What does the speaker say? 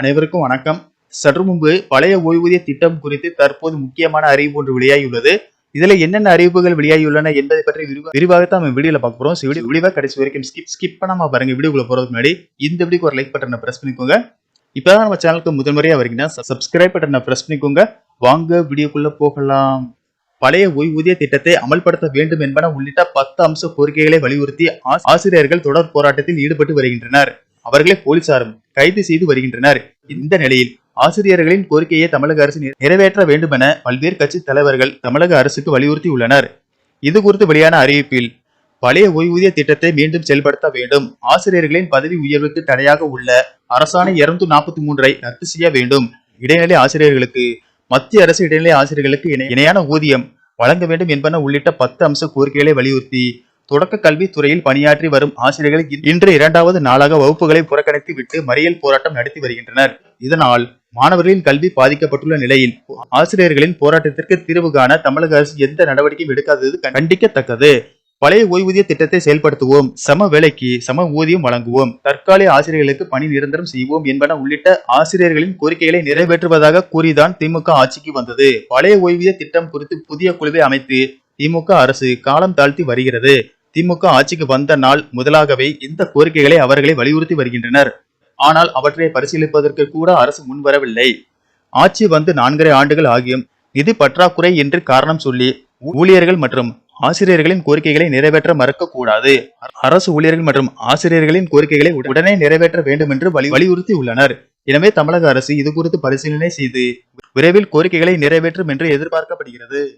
அனைவருக்கும் வணக்கம். சற்று முன்பு பழைய ஓய்வூதிய திட்டம் குறித்து தற்போது முக்கியமான அறிவிப்பு ஒன்று வெளியாகியுள்ளது. இதுல என்னென்ன அறிவிப்புகள் வெளியாகியுள்ளன என்பதை பற்றி விரிவா- விரிவாகத்தான் நம்ம வீடியோல பார்க்க போறோம். வீடியோ விடிவா கடைசி வரைக்கும் ஸ்கிப் ஸ்கிப் பண்ணாம பாருங்க. வீடியோக்குள்ள போறதுக்கு முன்னாடி இந்த வீடியோக்கு ஒரு லைக் பட்டனை பிரஸ் பண்ணிக்கோங்க. இப்பதான் நம்ம சேனலுக்கு முதன்முறையா வரீங்கன்னா சப்ஸ்கிரைப் பட்டனை பிரஸ் பண்ணிக்கோங்க. வாங்க வீடியோக்குள்ள போகலாம். பழைய ஓய்வூதிய திட்டத்தை அமல்படுத்த வேண்டும் என்பன உள்ளிட்ட பத்து அம்ச கோரிக்கைகளை வலியுறுத்தி ஆசிரியர்கள் தொடர் போராட்டத்தில் ஈடுபட்டு வருகின்றனர். அவர்களை போலீசாரும் கைது செய்து வருகின்றனர். இந்த நிலையில் ஆசிரியர்களின் கோரிக்கையை தமிழக அரசு நிறைவேற்ற வேண்டும் என பல்வேறு கட்சி தலைவர்கள் தமிழக அரசுக்கு வலியுறுத்தி உள்ளனர். இது குறித்து வெளியான அறிவிப்பில் பழைய ஓய்வூதிய திட்டத்தை மீண்டும் செயல்படுத்த வேண்டும். ஆசிரியர்களின் பதவி உயர்வுக்கு தடையாக உள்ள அரசாணை இருநூத்தி நாற்பத்தி மூன்றை ரத்து செய்ய வேண்டும். இடைநிலை ஆசிரியர்களுக்கு மத்திய அரசு இடைநிலை ஆசிரியர்களுக்கு இணை- இணையான ஊதியம் வழங்க வேண்டும் என்பன உள்ளிட்ட பத்து அம்ச கோரிக்கைகளை வலியுறுத்தி தொடக்க கல்வி துறையில் பணியாற்றி வரும் ஆசிரியர்கள் இன்று இரண்டாவது நாளாக வகுப்புகளை புறக்கணித்து விட்டு மறியல் போராட்டம் நடத்தி வருகின்றனர். இதனால் மாணவர்களின் கல்வி பாதிக்கப்பட்டுள்ள நிலையில் ஆசிரியர்களின் போராட்டத்திற்கு தீர்வு காண தமிழக அரசு எந்த நடவடிக்கையும் எடுக்காதது கண்டிக்கத்தக்கது. பழைய ஓய்வூதிய திட்டத்தை செயல்படுத்துவோம். சம வேலைக்கு சம ஊதியம் வழங்குவோம். தற்காலிக ஆசிரியர்களுக்கு பணி நிரந்தரம் செய்வோம் என்பன உள்ளிட்ட ஆசிரியர்களின் கோரிக்கைகளை நிறைவேற்றுவதாக கூறிதான் திமுக ஆட்சிக்கு வந்தது. பழைய ஓய்வூதிய திட்டம் குறித்து புதிய குழுவை அமைத்து திமுக அரசு காலம் தாழ்த்தி வருகிறது. திமுக ஆட்சிக்கு வந்த நாள் முதலாகவே இந்த கோரிக்கைகளை அவர்களை வலியுறுத்தி வருகின்றனர். ஆனால் அவற்றை பரிசீலிப்பதற்கு கூட அரசு முன்வரவில்லை ஆட்சி வந்து நான்கரை ஆண்டுகள் ஆகியும் நிதி பற்றாக்குறை என்று காரணம் சொல்லி ஊழியர்கள் மற்றும் ஆசிரியர்களின் கோரிக்கைகளை நிறைவேற்ற மறுக்க கூடாது. அரசு ஊழியர்கள் மற்றும் ஆசிரியர்களின் கோரிக்கைகளை உடனே நிறைவேற்ற வேண்டும் என்று வலி- வலியுறுத்தி உள்ளனர். எனவே தமிழக அரசு இது குறித்து பரிசீலனை செய்து விரைவில் கோரிக்கைகளை நிறைவேற்றும் என்று எதிர்பார்க்கப்படுகிறது.